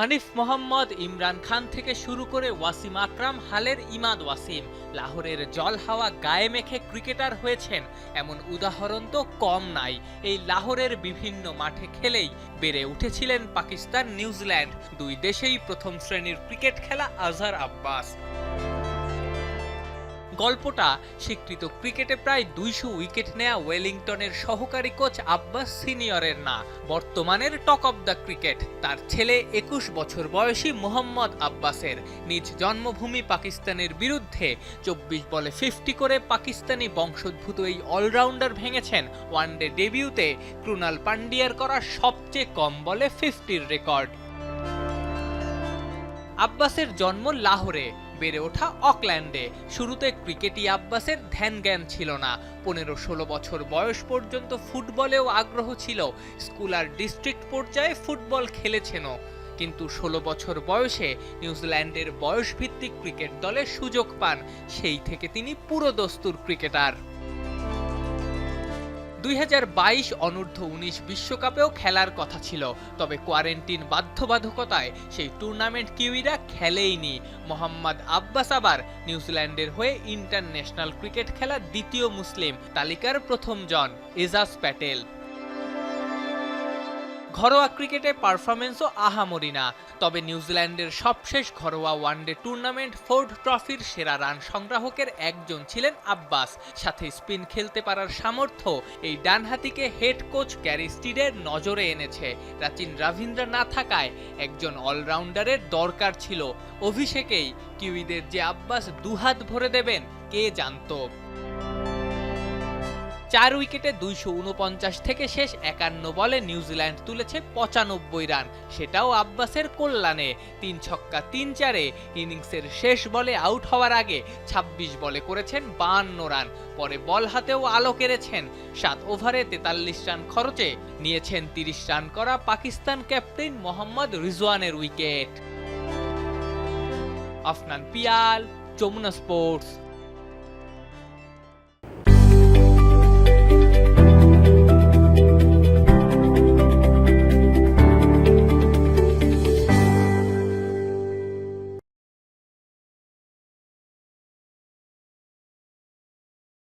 হানিফ মোহাম্মদ ইমরান খান থেকে শুরু করে ওয়াসিম আকরাম, হালের ইমাদ ওয়াসিম। লাহোরের জল হাওয়া গায়ে মেখে ক্রিকেটার হয়েছেন। এমন উদাহরণ তো কম নাই। এই লাহোরের বিভিন্ন মাঠে খেলেই বেড়ে উঠেছিলেন পাকিস্তান, নিউজিল্যান্ড। দুই দেশেই প্রথম শ্রেণির ক্রিকেট খেলা আজহার আব্বাস। গল্পটা স্বীকৃত ক্রিকেটে প্রায় দুইশো উইকেট নেয়া ওয়েলিংটনের সহকারী কোচ আব্বাস সিনিয়রের না, বর্তমানের টক অব দ্য ক্রিকেট। তার ছেলে একুশ বছর বয়সী মোহাম্মদ আব্বাসের নিজ জন্মভূমি পাকিস্তানের বিরুদ্ধে চব্বিশ বলে ফিফটি করে পাকিস্তানি বংশোদ্ভূত এই অলরাউন্ডার ভেঙেছেন। ওয়ানডে ডেবিউতে ক্রুনাল পান্ডিয়ার করা সবচেয়ে কম বলে ফিফটির রেকর্ড। আব্বাসের জন্ম লাহোরে। বেড়ে ওঠা অকল্যান্ডে। শুরুতে ক্রিকেটই আব্বাসের ধ্যান জ্ঞান ছিল না। পনেরো ষোলো বছর বয়স পর্যন্ত ফুটবলেও আগ্রহ ছিল। স্কুল আর ডিস্ট্রিক্ট পর্যায়ে ফুটবল খেলেছেনও। কিন্তু ষোলো বছর বয়সে নিউজিল্যান্ডের বয়সভিত্তিক ক্রিকেট দলে সুযোগ পান। সেই থেকে তিনি পুরো দস্তুর ক্রিকেটার। দুই হাজার বাইশ অনূর্ধ্ব উনিশ বিশ্বকাপেও খেলার কথা ছিল, তবে কোয়ারেন্টিন বাধ্যবাধকতায় সেই টুর্নামেন্ট কিউইরা খেলেইনি। মোহাম্মদ আব্বাস আবার নিউজিল্যান্ডের হয়ে ইন্টারন্যাশনাল ক্রিকেট খেলা দ্বিতীয় মুসলিম তালিকার প্রথম জন, এজাজ প্যাটেল। ঘরোয়া ক্রিকেটে পারফরমেন্সও আহামরি না। তবে নিউজিল্যান্ডের সবশেষ ঘরোয়া ওয়ানডে টুর্নামেন্ট ফোর্ড ট্রফির সেরা রান সংগ্রাহকের একজন ছিলেন আব্বাস। সাথে স্পিন খেলতে পারার সামর্থ্য এই ডানহাতিকে হেড কোচ ক্যারি স্টিডের নজরে এনেছে। প্রাচীন রাভিন্দ্রা না থাকায় একজন অলরাউন্ডারের দরকার ছিল। অভিষেকেই কিউইদের যে আব্বাস দুহাত ভরে দেবেন, কে জানতো? চার উইকেটে দুইশো উনপঞ্চাশ থেকে শেষ একান্ন বলে নিউজিল্যান্ড তুলেছে পঁচানব্বই রান। সেটাও আব্বাসের কল্যাণে। তিন ছক্কা তিন চারে ইনিংসের শেষ বলে আউট হওয়ার আগে ২৬ বলে করেছেন বাহান্ন রান। পরে বল হাতেও আলো কেড়েছেন। সাত ওভারে তেতাল্লিশ রান খরচে নিয়েছেন তিরিশ রান করা পাকিস্তান ক্যাপ্টেন মোহাম্মদ রিজওয়ানের উইকেট। আফনান পিয়াল, যমুনা স্পোর্টস।